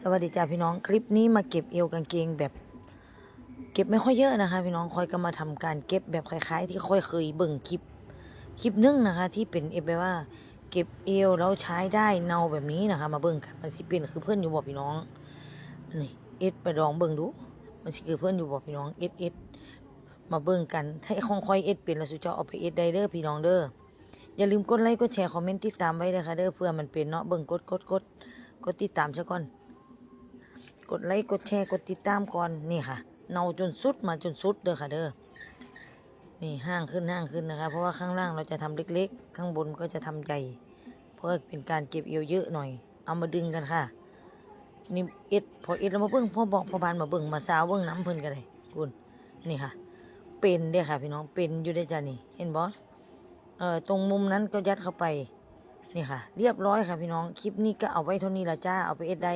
สวัสดีจ้าพี่น้องคลิปนี้มาเก็บเอวกางเกงแบบ เก็บไม่ค่อยเยอะนะคะ พี่น้องคอยก็มาทำการเก็บแบบคล้าย ๆ ที่ค่อยเคยเบิ่งคลิปคลิปนึงนะคะ ที่เป็นเอฟแบบว่า เก็บเอวแล้วใช้ได้เนาแบบนี้นะคะ มาเบิ่งกันมันสิเป็นคือเพื่อนอยู่บ่พี่น้องนี่เอสไปลองเบิ่งดูมันสิคือเพื่อนอยู่บ่พี่น้องเอสเอสมาเบิ่งกันให้ของคอยเอสเป็นแล้วสุเจ้าเอาไปเอสได้เด้อพี่น้องเด้ออย่าลืมกดไลค์กดแชร์คอมเมนต์ติดตามไว้เลยค่ะเด้อเพื่อมันเป็นเนาะเบิ่งกดกดกดกดติดตามซะก่อนก ดไลค์กดแชร์กดติดตามก่อนนี่ค่ะ เนาจนสุดมาจนสุดเด้อค่ะเด้อนี่ห้างขึ้นห้างขึ้นนะคะ เพราะว่าข้างล่างเราจะทำเล็ก ๆ ข้างบนก็จะทำใหญ่ เพราะว่าเป็นการเก็บเอวเยอะหน่อย เอามาดึงกันค่ะนี่เอ็ดพอเอ็ดแล้วมาเบิ้งพ่อบอกพ่อบานมาเบิ้งมาสาวเบิ้งน้ำเพิ่นกันเลยคุณนี่ค่ะ เป็นเด้อค่ะ พี่น้องเป็นอยู่ได้จ้านี่ เห็นบ่เอ่อตรงมุมนั้นก็ยัดเข้าไปนี่ค่ะ เรียบร้อยค่ะพี่น้องคลิปนี้ก็เอาไว้เท่านี้ละจ้าเอาไปเอ็ดได้